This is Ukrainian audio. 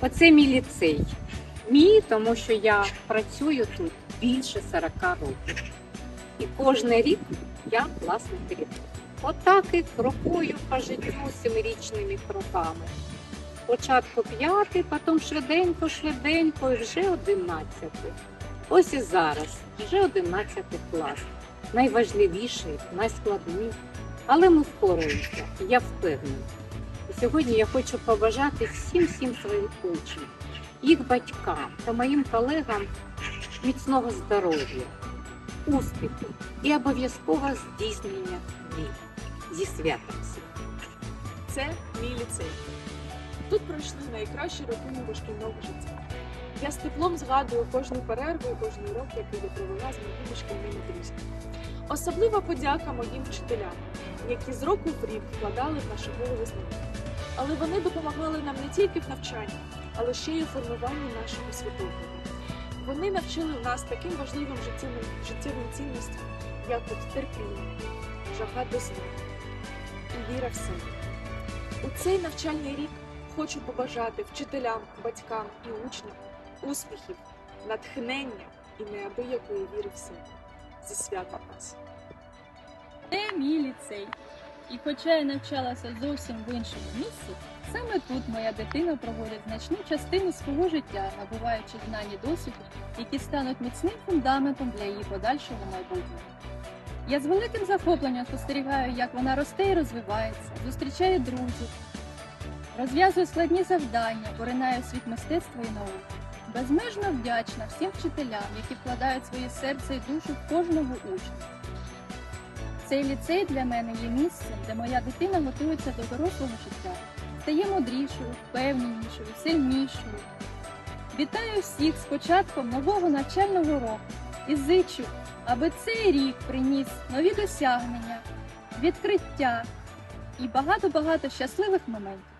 Оце мій ліцей. Мій, тому що я працюю тут більше 40 років. І кожен рік я класний директор. Отак і крокую по життю семирічними кроками. Спочатку п'ятий, потім швиденько, швиденько, і вже одинадцятий. Ось і зараз, вже одинадцятий клас. Найважливіший, найскладніший. Але ми впораємося, я впевнена. Сьогодні я хочу побажати всім всім своїм учням, їх батькам та моїм колегам міцного здоров'я, успіху і обов'язкового здійснення мрій. Зі святом! Це мій ліцей. Тут пройшли найкращі роки мого шкільного життя. Я з теплом згадую кожну перерву і кожний урок, який я провела з моїми шкільними друзями. Особлива подяка моїм вчителям, які з року в рік вкладали в наші голови знання. Але вони допомагали нам не тільки в навчанні, але ще й у формуванні нашого світогляду. Вони навчили нас таким важливим життєвим, життєвим цінностям, як от терпіння, жага до знань і віра в себе. У цей навчальний рік хочу побажати вчителям, батькам і учням успіхів, натхнення і неабиякої віри в себе. Зі святом вас! Це мій ліцей. І хоча я навчалася зовсім в іншому місці, саме тут моя дитина проводить значну частину свого життя, набуваючи знань і досвіду, які стануть міцним фундаментом для її подальшого майбутнього. Я з великим захопленням спостерігаю, як вона росте і розвивається, зустрічає друзів, розв'язує складні завдання, поринає у світ мистецтва і науки. Безмежно вдячна всім вчителям, які вкладають своє серце і душу в кожного учня. Цей ліцей для мене є місцем, де моя дитина готується до дорослого життя, стає мудрішою, впевненішою, сильнішою. Вітаю всіх з початком нового навчального року і зичу, аби цей рік приніс нові досягнення, відкриття і багато-багато щасливих моментів.